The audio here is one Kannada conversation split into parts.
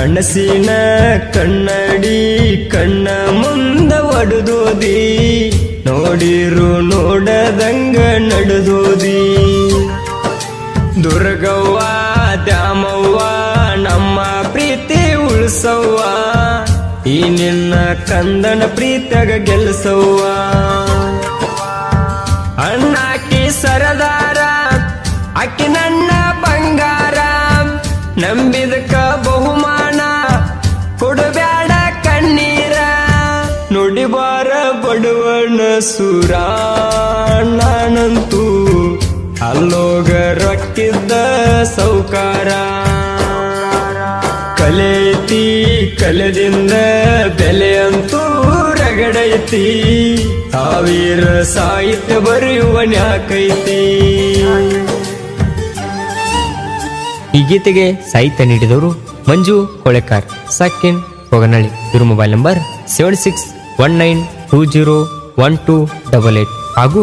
ಕನಸಿನ ಕನ್ನಡಿ, ಕಣ್ಣ ಮುಂದ ಒಡೆದೋದಿ. ನೋಡಿರು ನೋಡದಂಗ ನಡೆದೋದಿ. ದುರ್ಗವ್ವ, ದ್ಯಾಮವ್ವ, ನಮ್ಮ ಪ್ರೀತಿ ಉಳಿಸವ್ವ. ಈ ನಿನ್ನ ಕಂದನ ಪ್ರೀತಿಯಾಗ ಗೆಲ್ಸವ್ವ. ಅಣ್ಣಾಕಿ ಸರದಾರ ಕೊಡಬ್ಯಾಡ ಕಣ್ಣೀರ. ನುಡಿಬಾರ ಸುರ. ನಾನಂತೂ ಅಲ್ಲೋಗ ರೊಕ್ಕಿದ್ದ ಸೌಕಾರ. ಕಲೇತಿ ಕಲೆದಿಂದ ಬೆಲೆಯಂತೂ ರಗಡೈತಿ ಸಾವಿರ ಸಾಹಿತ್ಯ ಬರೆಯುವ ನ್ಯಾಕೈತಿ ಈ ಗೀತೆಗೆ ಸಾಹಿತ್ಯ ನೀಡಿದವರು ಮಂಜು ಕೊಳೆಕಾರ್, ಸಾಕಿನ್ ಹೊಗನಳ್ಳಿ ಇವ್ರ mobile number seven six one nine two zero one two double eight ಹಾಗೂ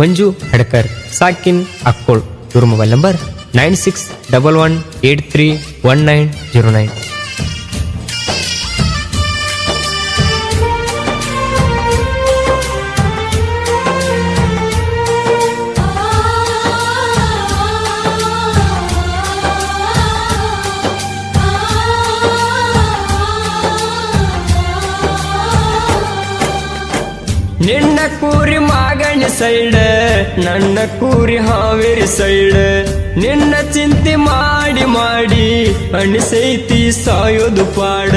ಮಂಜು ಹಡ್ಕರ್, ಸಾಕಿನ್ ಅಕ್ಕೋಳ್. ಇವ್ರ mobile number nine six double one eight three one nine zero nine Kuri Magani side, ನನ್ನ ಕೂರಿ ಹಾವೇರಿ ಸೈಡ್. ನಿನ್ನ ಚಿಂತೆ ಮಾಡಿ ಮಾಡಿ ಅಣಿಸೈತಿ ಸಾಯೋದು ಪಾಡ.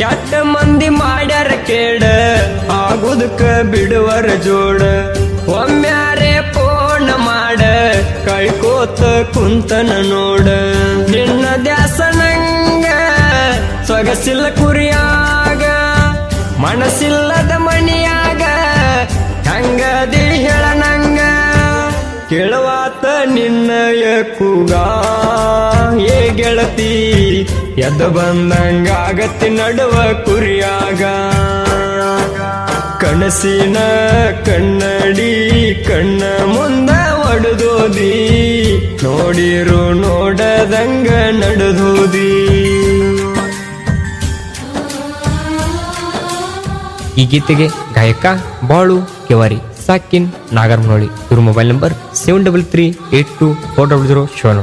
ಕೆಟ್ಟ ಮಂದಿ ಮಾಡ್ಯಾರ ಕೇಡ, ಆಗುದಕ್ಕ ಬಿಡುವರ ಜೋಡ. ಒಮ್ಮ್ಯಾರೆ ಪೋಣ ಮಾಡ, ಕೈಕೋತ ಕುಂತನ ನೋಡ. ಸೊಗಸಿಲ್ಲ ಕುರಿಯಾಗ, ಮನಸ್ಸಿಲ್ಲದ ಮಣಿಯಾಗ ಹಂಗದಿ ಹೇಳ ನಂಗ. ಕೇಳುವಾತ ನಿನ್ನಯ ಏ ಗೆಳತಿ, ಎದ್ದ ಬಂದಂಗಾಗತಿ ನಡುವ ಕುರಿಯಾಗ. ಕನಸಿನ ಕನ್ನಡಿ ಕಣ್ಣ ಮುಂದ ಒಡೆದೋದಿ, ನೋಡಿರು ನೋಡದಂಗ ನಡೆದೋದಿ. ಈ ಗೀತೆಗೆ ಗಾಯಕ ಬಾಳು ಕೆವಾರಿ, ಸಾಕಿನ್ ನಾಗರಮನೋಳಿ. ಇವ್ರ mobile number seven double three eight two four double zero ಶೋನು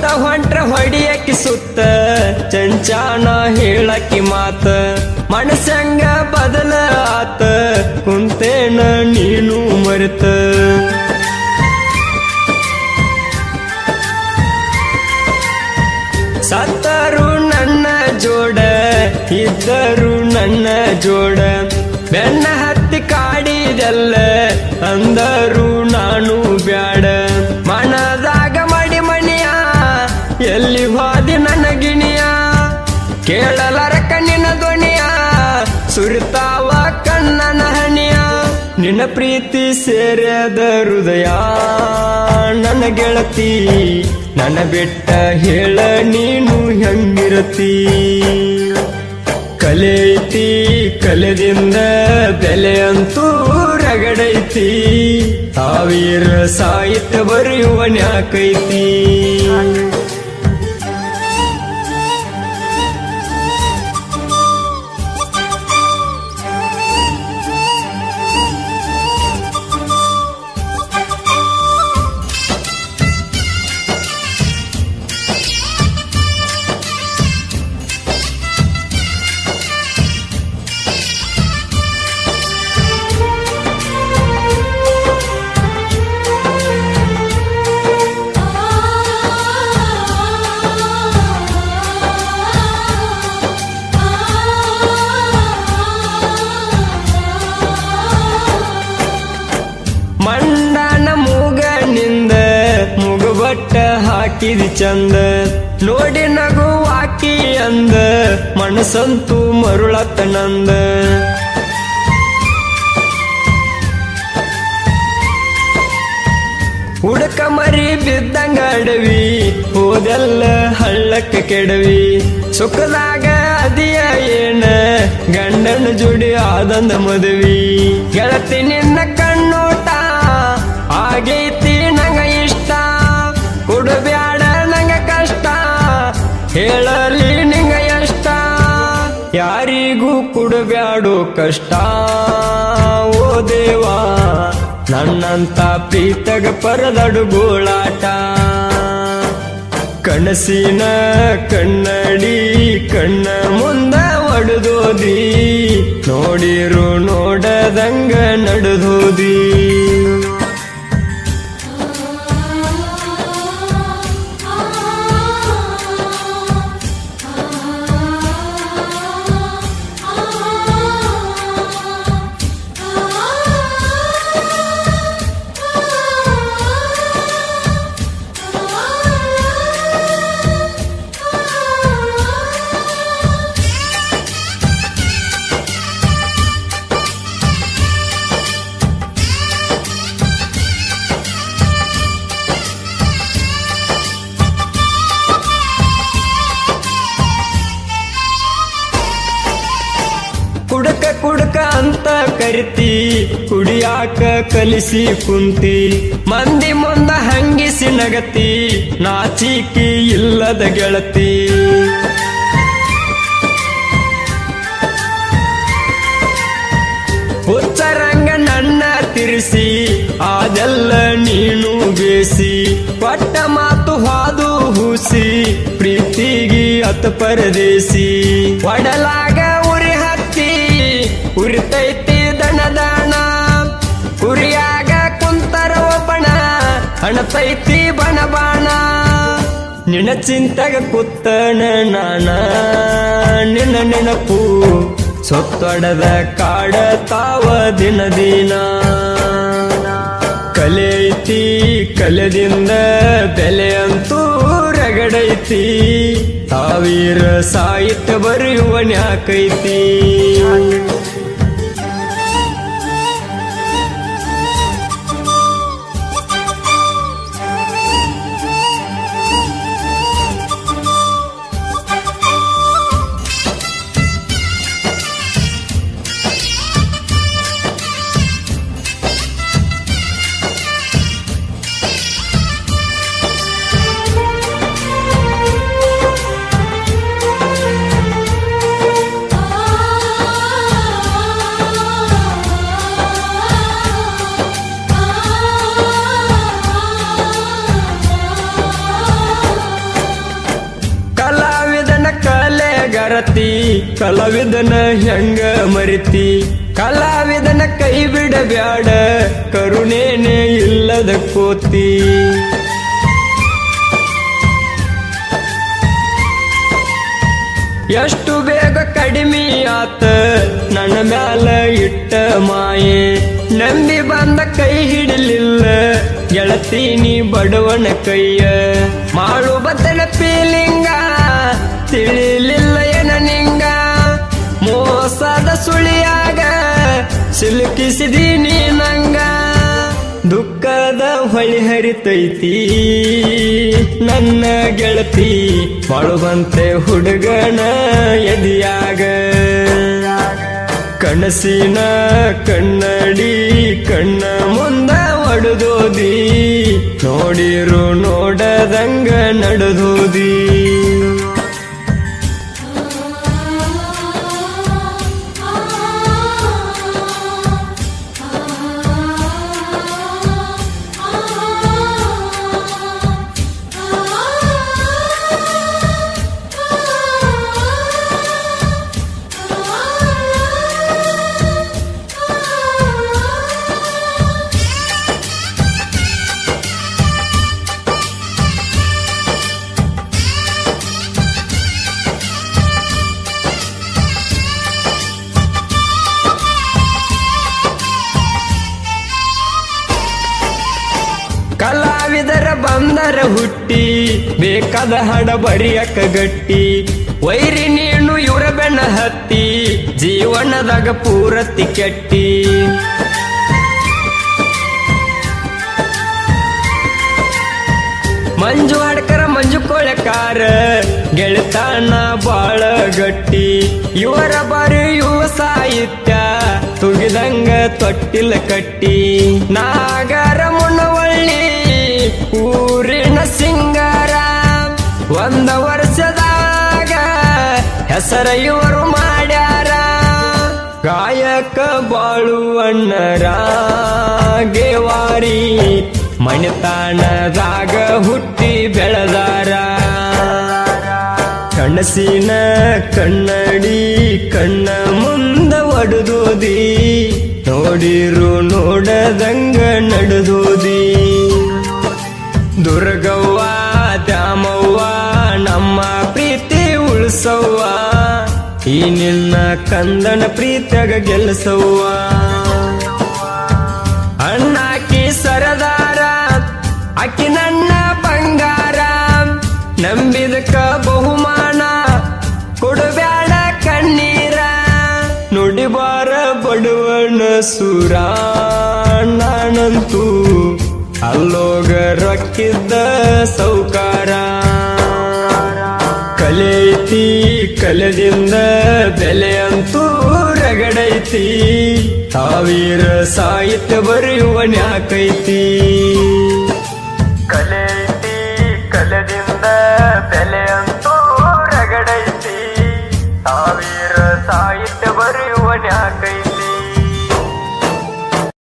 ಹೊತ್ತ ಹೊಂಟ್ರ ಹೊಡಿಯಕ್ಕೆ ಸುತ್ತ ಚಂಚಾನ ಹೇಳಕ್ಕೆ ಮಾತ. ಮನಸಂಗ ಬದಲ ಆತ, ಕುಂತೇನ ನೀನು ಮರೆತ. ಸತ್ತರು ನನ್ನ ಜೋಡ, ಇದ್ದರು ನನ್ನ ಜೋಡ. ಬೆನ್ನ ಹತ್ತಿ ಕಾಡಿದೆಲ್ಲ ನಿನ್ನ ಪ್ರೀತಿ ಸೇರದ ಹೃದಯ, ನನ್ನ ಗೆಳತಿ, ನನ್ನ ಬೆಟ್ಟ ಹೇಳ ನೀನು ಹೆಂಗಿರತಿ? ಕಲೆಯೈತಿ ಕಲೆದಿಂದ ಬೆಲೆ ಅಂತೂ ರಗಡೈತಿ ತಾವೀರ ಸಾಹಿತ್ಯ ಬರೆಯುವ ನ್ಯಾಕೈತಿ. ಹಾಕಿದಿ ಚಂದ. ನೋಡಿ ಹಾಕಿ ಅಂದ. ಮನಸ್ಸಂತೂ ಮರುಳತ್ತ ನಂದ. ಹುಡುಕ ಮರಿ ಬಿದ್ದಂಗ ಅಡವಿ. ಹೋದೆಲ್ಲ ಹಳ್ಳಕ್ಕೆ ಕೆಡವಿ. ಸುಖದಾಗ ಅದಿಯ ಏನ. ಗಂಡನ ಜೋಡಿ ಆದಂದ ಮದುವಿ. ಗೆಳತಿ ನಿನ್ನ ಕಣ್ಣೋಟ. ಆಗೈತಿ ಕೊಡಬ್ಯಾಡೋ ಕಷ್ಟ. ಓ ದೇವಾ, ನನ್ನಂತ ಪ್ರೀತಗ ಪರದಡು ಗೋಳಾಟ. ಕನಸಿನ ಕನ್ನಡಿ ಕಣ್ಣ ಮುಂದ ಒಡೆದೋದಿ. ನೋಡಿರು ನೋಡದಂಗ ನಡೆದೋದಿ. ಕುಡಕ ಕುಡಕ ಅಂತ ಕರಿತಿ, ಕುಡಿಯಾಕ ಕಲಿಸಿ ಕುಂತಿ. ಮಂದಿ ಮುಂದ ಹಂಗಿಸಿ ನಗತಿ ನಾಚಿಕಿ ಇಲ್ಲದ ಗೆಳತಿ. ಹುಚ್ಚರಂಗ ನನ್ನ ತಿರ್ಸಿ, ಅದೆಲ್ಲ ನೀನು ಬೇಸಿ. ಕೊಟ್ಟ ಮಾತು ಹಾದು ಹೂಸಿ, ಪ್ರೀತಿಗಿ ಅತ ಪರದೇಸಿ ಒಡಲಾಗ ಹಣತೈತಿ ಬಣ ಬಾಣ. ನಿನ್ನ ಚಿಂತೆಗ ಕುತ್ತಣ ನಾನ. ನಿನ್ನ ನೆನಪು ಸೊತ್ತಡದ ಕಾಡ ತಾವ ದಿನ ದಿನ. ಕಲೆಯೈತಿ ಕಲೆದಿಂದ ಬೆಲೆ ಅಂತೂ ರಗಡೈತಿ. ತಾವೀರ ಸಾಹಿತ್ಯ ಬರೆಯುವ ನ್ಯಾಕೈತಿ. ಕಲೆಗರತಿ ಕಲಾವಿದನ ಹೆಂಗ ಮರಿತಿ? ಕಲಾವಿದನ ಕೈ ಬಿಡಬ್ಯಾಡ ಕರುಣೇನೆ ಇಲ್ಲದ ಕೋತಿ. ಎಷ್ಟು ಬೇಗ ಕಡಿಮೆ ಆತ, ನನ್ನ ಮ್ಯಾಲ ಇಟ್ಟ ಮಾಯೆ. ನಂಬಿ ಬಂದ ಕೈ ಹಿಡಲಿಲ್ಲ ಗೆಳತೀನಿ ಬಡವನ ಕೈಯ. ಮಾಡು ಬದನ ಪೀಲಿಂಗ, ತಿಳಿಲಿಲ್ಲ. ಸುಳಿಯಾಗ ಸಿಲುಕಿಸಿದೀನಿ ನಂಗ. ದುಃಖದ ಹೊಳಿ ಹರಿತೈತಿ. ನನ್ನ ಗೆಳತಿ ಬಾಳುವಂತೆ ಹುಡುಗನ ಎದಿಯಾಗ. ಕನಸಿನ ಕನ್ನಡಿ ಕಣ್ಣ ಮುಂದ ಒಡೆದೋದಿ. ನೋಡಿರು ನೋಡದಂಗ ನಡೆದೋದಿ. ಬೇಕಾದ ಹಣ ಬರಿಯಕ್ಕ ಗಟ್ಟಿ. ವೈರಿ ನೀನು ಇವರ ಬೆನ್ನ ಹತ್ತಿ, ಜೀವನದಾಗ ಪೂರತಿ ಕೆಟ್ಟಿ. ಮಂಜು ಆಡ್ಕರ ಮಂಜು ಕೊಳಕಾರ, ಗೆಳತಾನ ಬಾಳ ಗಟ್ಟಿ. ಇವರ ಬರೆಯುವ ಸಾಹಿತ್ಯ ತುಗಿದಂಗ ತೊಟ್ಟಿಲ ಕಟ್ಟಿ. ನಾಗರ ಮುನ್ನವಳ್ಳಿ ಊರಿನ ಹೆಸರ ಇವರು ಮಾಡ್ಯಾರ. ಗಾಯಕ ಬಾಳುವಣ್ಣರ ಗೆವಾರಿ ಮಣಿತಾಣದಾಗ ಹುಟ್ಟಿ ಬೆಳೆದಾರ ಕಣಸಿನ ಕನ್ನಡಿ ಕಣ್ಣ ಮುಂದ ಒಡದೋದಿ. ನೋಡಿರು ನೋಡದಂಗ ನಡೆದೋದಿ. ದುರ್ಗವ್ವ ನಮ್ಮ ಉಳಿಸವ್ವ ಈ ನಿನ್ನ ಕಂದನ ಪ್ರೀತಿಯಾಗ ಗೆಲ್ಸವ್ವ? ಅಣ್ಣಾಕಿ ಸರದಾರ ಅಕ್ಕಿ ನನ್ನ ಬಂಗಾರ. ನಂಬಿದಕ್ಕ ಬಹುಮಾನ, ಕೊಡಬ್ಯಾಡ ಕಣ್ಣೀರ. ನುಡಿಬಾರ ಬಡವಣ ಸುರ ನಾನಂತೂ ಅಲ್ಲೋಗ ರೊಕ್ಕಿದ್ದ ಸೌಕಾರ. ಕಲೆೈತಿ ಕಲೆದಿಂದ ಬೆಲೆಯಂತೂ ರಗಡೈತಿ. ತಾವೀರ ಸಾಹಿತ್ಯ ಬರೆಯುವ ನ್ಯಾಕೈತಿ.